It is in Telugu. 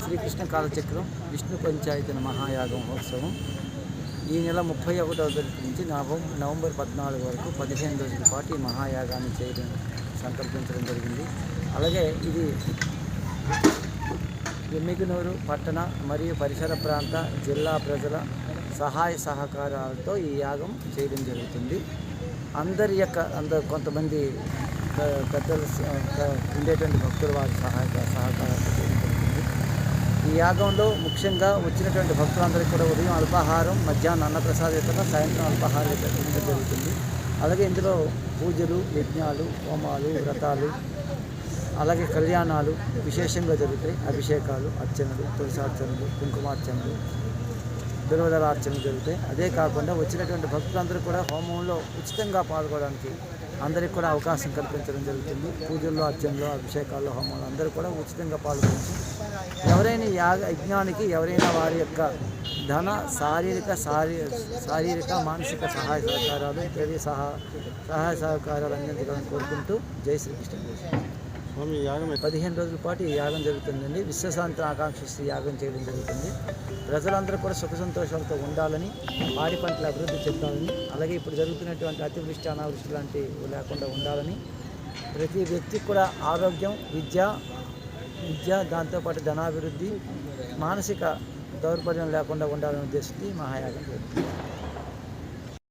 శ్రీకృష్ణ కాలచక్రం విష్ణు పంచాయతీ మహాయాగం మహోత్సవం. ఈ నెల ముప్పై ఒకటవ తేదీ నుంచి నవంబర్ పద్నాలుగు వరకు పదిహేను రోజుల పాటు ఈ మహాయాగాన్ని చేయడం సంకల్పించడం జరిగింది. అలాగే ఇది ఎమ్మిగనూరు పట్టణ మరియు పరిసర ప్రాంత జిల్లా ప్రజల సహాయ సహకారాలతో ఈ యాగం చేయడం జరుగుతుంది. అందరి యొక్క అందరు కొంతమంది పెద్దలు ఉండేటువంటి భక్తుల వారి సహాయ సహకారాలతో చేయడం జరుగుతుంది ఈ యాగంలో ముఖ్యంగా వచ్చినటువంటి భక్తులందరికీ కూడా ఉదయం అల్పాహారం మధ్యాహ్నం అన్నప్రసాదేతర సాయంత్రం అల్పాహారం జరుగుతుంది. అలాగే ఇందులో పూజలు యజ్ఞాలు హోమాలు వ్రతాలు అలాగే కళ్యాణాలు విశేషంగా జరుగుతాయి. అభిషేకాలు అర్చనలు తులసార్చనలు కుంకుమార్చనలు బిల్వదళార్చనలు జరుగుతాయి. అదే కాకుండా వచ్చినటువంటి భక్తులందరూ కూడా హోమంలో ఉచితంగా పాల్గొనడానికి అందరికీ కూడా అవకాశం కల్పించడం జరుగుతుంది. పూజల్లో అర్చనలో అభిషేకాల్లో హోమాలు అందరూ కూడా ఉచితంగా పాల్గొనవచ్చు. ఎవరైనా యాగ యజ్ఞానికి ఎవరైనా వారి యొక్క ధన శారీరక శారీ శారీరక మానసిక సహాయ సహకారాలు ఇతర సహా సహాయ సహకారాలు అందించాలని కోరుకుంటూ జై శ్రీకృష్ణ. పదిహేను రోజుల పాటు ఈ యాగం జరుగుతుందండి. విశ్వశాంతి ఆకాంక్షిస్తూ యాగం చేయడం జరుగుతుంది. ప్రజలందరూ కూడా సుఖ సంతోషాలతో ఉండాలని పాడి పంటల అభివృద్ధి చెందాలని అలాగే ఇప్పుడు జరుగుతున్నటువంటి అతివృష్టి అనావృష్టి లాంటివి లేకుండా ఉండాలని ప్రతి వ్యక్తికి కూడా ఆరోగ్యం విద్య విద్య దాంతోపాటు ధనాభివృద్ధి మానసిక దౌర్బల్యం లేకుండా ఉండాలనే ఉద్దేశించి ఈ మహాయాగం జరుగుతుంది.